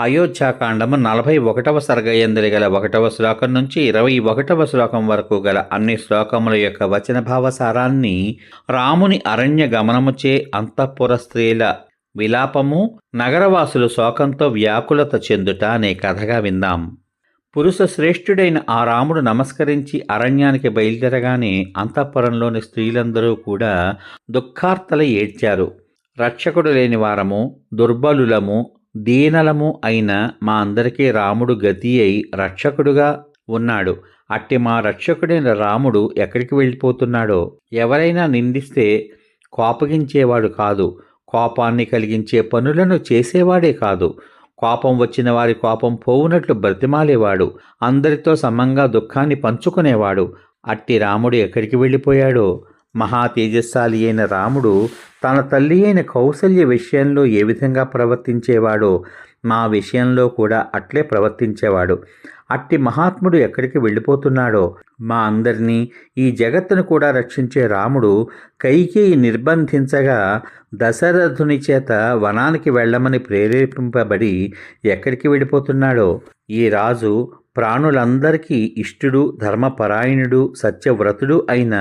అయోధ్యాకాండము నలభై ఒకటవ సర్గయందలి గల ఒకటవ శ్లోకం నుంచి ఇరవై ఒకటవ శ్లోకం వరకు గల అన్ని శ్లోకముల యొక్క వచన భావసారాన్ని రాముని అరణ్య గమనముచే అంతఃపుర స్త్రీల విలాపము నగరవాసులు శోకంతో వ్యాకులత చెందుట అనే కథగా విందాం. పురుష శ్రేష్ఠుడైన ఆ రాముడు నమస్కరించి అరణ్యానికి బయలుదేరగానే అంతఃపురంలోని స్త్రీలందరూ కూడా దుఃఖార్తల ఏడ్చారు. రక్షకుడు లేని వారము దుర్బలులము దీనలము అయిన మా అందరికీ రాముడు గతి అయి రక్షకుడుగా ఉన్నాడు. అట్టి మా రక్షకుడైన రాముడు ఎక్కడికి వెళ్ళిపోతున్నాడో? ఎవరైనా నిందిస్తే కోపగించేవాడు కాదు. కోపాన్ని కలిగించే పనులను చేసేవాడే కాదు. కోపం వచ్చిన వారి కోపం పోవునట్లు బ్రతిమాలేవాడు. అందరితో సమంగా దుఃఖాన్ని పంచుకునేవాడు. అట్టి రాముడు ఎక్కడికి వెళ్ళిపోయాడో? మహా తేజస్శాలి అయిన రాముడు తన తల్లి అయిన కౌసల్య విషయంలో ఏ విధంగా ప్రవర్తించేవాడో మా విషయంలో కూడా అట్లే ప్రవర్తించేవాడు. అట్టి మహాత్ముడు ఎక్కడికి వెళ్ళిపోతున్నాడో? మా అందరినీ ఈ జగత్తును కూడా రక్షించే రాముడు కైకేయి నిర్బంధించగా దశరథుని చేత వనానికి వెళ్ళమని ప్రేరేపింపబడి ఎక్కడికి వెళ్ళిపోతున్నాడో? ఈ రాజు ప్రాణులందరికీ ఇష్టుడు ధర్మపరాయణుడు సత్యవ్రతుడు అయిన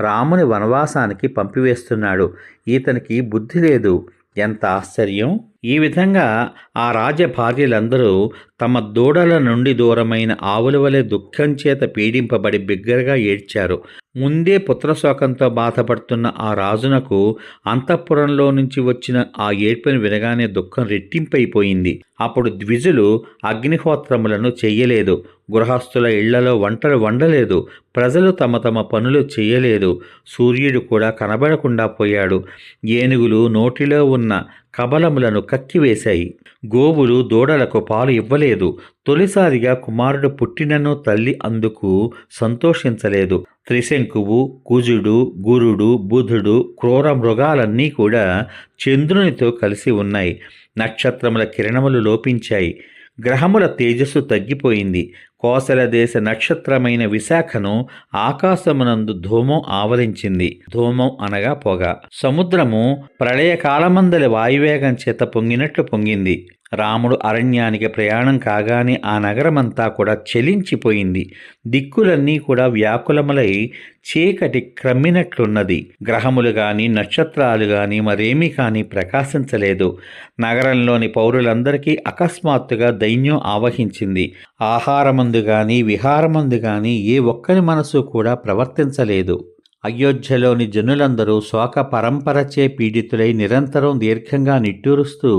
రాముని వనవాసానికి పంపివేస్తున్నాడు. ఈతనికి బుద్ధి లేదు. ఎంత ఆశ్చర్యం! ఈ విధంగా ఆ రాజ భార్యలందరూ తమ దూడల నుండి దూరమైన ఆవుల వలె దుఃఖం చేత పీడింపబడి బిగ్గరగా ఏడ్చారు. ముందే పుత్రశోకంతో బాధపడుతున్న ఆ రాజునకు అంతఃపురంలో నుంచి వచ్చిన ఆ ఏడ్పును వినగానే దుఃఖం రెట్టింపైపోయింది. అప్పుడు ద్విజులు అగ్నిహోత్రములను చెయ్యలేదు. గృహస్థుల ఇళ్ళలో వంటలు వండలేదు. ప్రజలు తమ తమ పనులు చేయలేదు సూర్యుడు కూడా కనబడకుండా పోయాడు. ఏనుగులు నోటిలో ఉన్న కబలములను కక్కివేశాయి. గోవులు దూడలకు పాలు ఇవ్వలేదు. తొలిసారిగా కుమారుడు పుట్టినను తల్లి అందుకు సంతోషించలేదు. త్రిశంకువు కుజుడు గురుడు బుధుడు క్రూర మృగాలన్నీ కూడా చంద్రునితో కలిసి ఉన్నాయి. నక్షత్రముల కిరణములు లోపించాయి. గ్రహముల తేజస్సు తగ్గిపోయింది. కోసల దేశ నక్షత్రమైన విశాఖను ఆకాశమునందు ధూమం ఆవరించింది. ధూమం అనగా పొగ. సముద్రము ప్రళయకాలమందలి వాయువేగం చేత పొంగినట్లు పొంగింది. రాముడు అరణ్యానికి ప్రయాణం కాగానే ఆ నగరమంతా కూడా చెలించిపోయింది. దిక్కులన్నీ కూడా వ్యాకులములై చీకటి క్రమ్మినట్లున్నది. గ్రహములు కానీ నక్షత్రాలు కానీ మరేమీ కానీ ప్రకాశించలేదు. నగరంలోని పౌరులందరికీ అకస్మాత్తుగా దైన్యం ఆవహించింది. ఆహారమందు కానీ విహారమందు కానీ ఏ ఒక్కరి మనసు కూడా ప్రవర్తించలేదు. అయోధ్యలోని జనులందరూ శోక పరంపరచే పీడితులై నిరంతరం దీర్ఘంగా నిట్టూరుస్తూ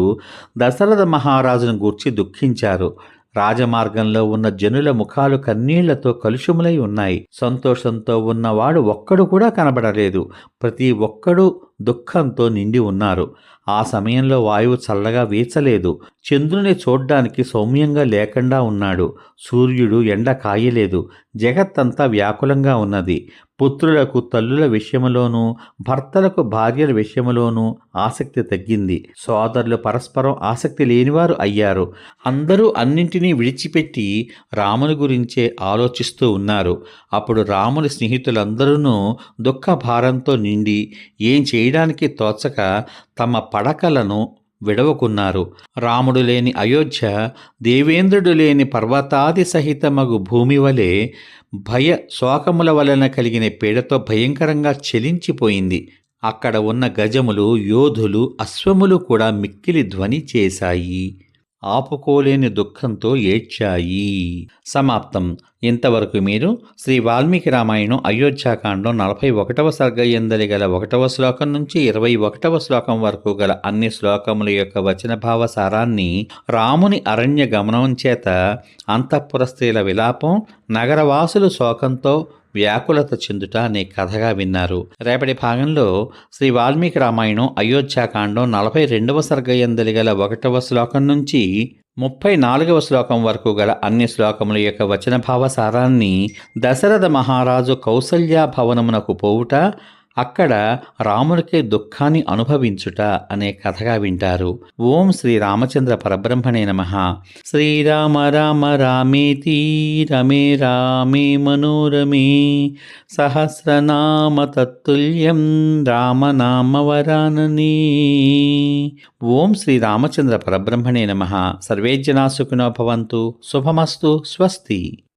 దశరథ మహారాజును గూర్చి దుఃఖించారు. రాజమార్గంలో ఉన్న జనుల ముఖాలు కన్నీళ్ళతో కలుషుములై ఉన్నాయి. సంతోషంతో ఉన్నవాడు ఒక్కడు కూడా కనబడలేదు. ప్రతి ఒక్కడూ దుఃఖంతో నిండి ఉన్నారు. ఆ సమయంలో వాయువు చల్లగా వీచలేదు. చంద్రుని చూడ్డానికి సౌమ్యంగా లేకుండా ఉన్నాడు. సూర్యుడు ఎండ కాయలేదు. జగత్తంతా వ్యాకులంగా ఉన్నది. పుత్రులకు తల్లుల విషయంలోనూ భర్తలకు భార్యల విషయంలోనూ ఆసక్తి తగ్గింది. సోదరులు పరస్పరం ఆసక్తి లేనివారు అయ్యారు. అందరూ అన్నింటినీ విడిచిపెట్టి రాముని గురించే ఆలోచిస్తూ ఉన్నారు. అప్పుడు రాముని స్నేహితులందరూ దుఃఖ భారంతో నిండి ఏం చేయడానికి తోచక తమ పడకలను విడవకున్నారు. రాముడు లేని అయోధ్య దేవేంద్రుడు లేని పర్వతాది సహితమగు భూమి వలె భయ శోకముల వలన కలిగిన పీడతో భయంకరంగా చెలించిపోయింది. అక్కడ ఉన్న గజములు యోధులు అశ్వములు కూడా మిక్కిలి ధ్వని చేశాయి. ఆపుకోలేని దుఃఖంతో ఏడ్చాయి. సమాప్తం. ఇంతవరకు మీరు శ్రీ వాల్మీకి రామాయణం అయోధ్యాకాండం నలభై ఒకటవ సర్గ ఎందలి గల ఒకటవ శ్లోకం నుంచి ఇరవై ఒకటవ శ్లోకం వరకు గల అన్ని శ్లోకముల యొక్క వచన భావ సారాన్ని రాముని అరణ్య గమనం చేత అంతఃపుర స్త్రీల విలాపం నగరవాసులు శోకంతో వ్యాకులత చెందుట అనే కథగా విన్నారు. రేపటి భాగంలో శ్రీ వాల్మీకి రామాయణం అయోధ్యాకాండం నలభై రెండవ సర్గయందలి గల ఒకటవ శ్లోకం నుంచి ముప్పై నాలుగవ శ్లోకం వరకు గల అన్ని శ్లోకముల యొక్క వచన భావ సారాన్ని దశరథ మహారాజు కౌసల్యా భవనమునకు పోవుట అక్కడ రాముడికి దుఃఖాన్ని అనుభవించుట అనే కథగా వింటారు. ఓం శ్రీ రామచంద్ర పరబ్రహ్మణే నమ. శ్రీరామ రామ రామేతి రమే రామే మనోరమే. సహస్రనామ తత్తుల్యం రామనామ ఓం శ్రీ రామచంద్ర పరబ్రహ్మణే నమ. సర్వేజ్జనా సుఖినో భవంతు. శుభమస్తు. స్వస్తి.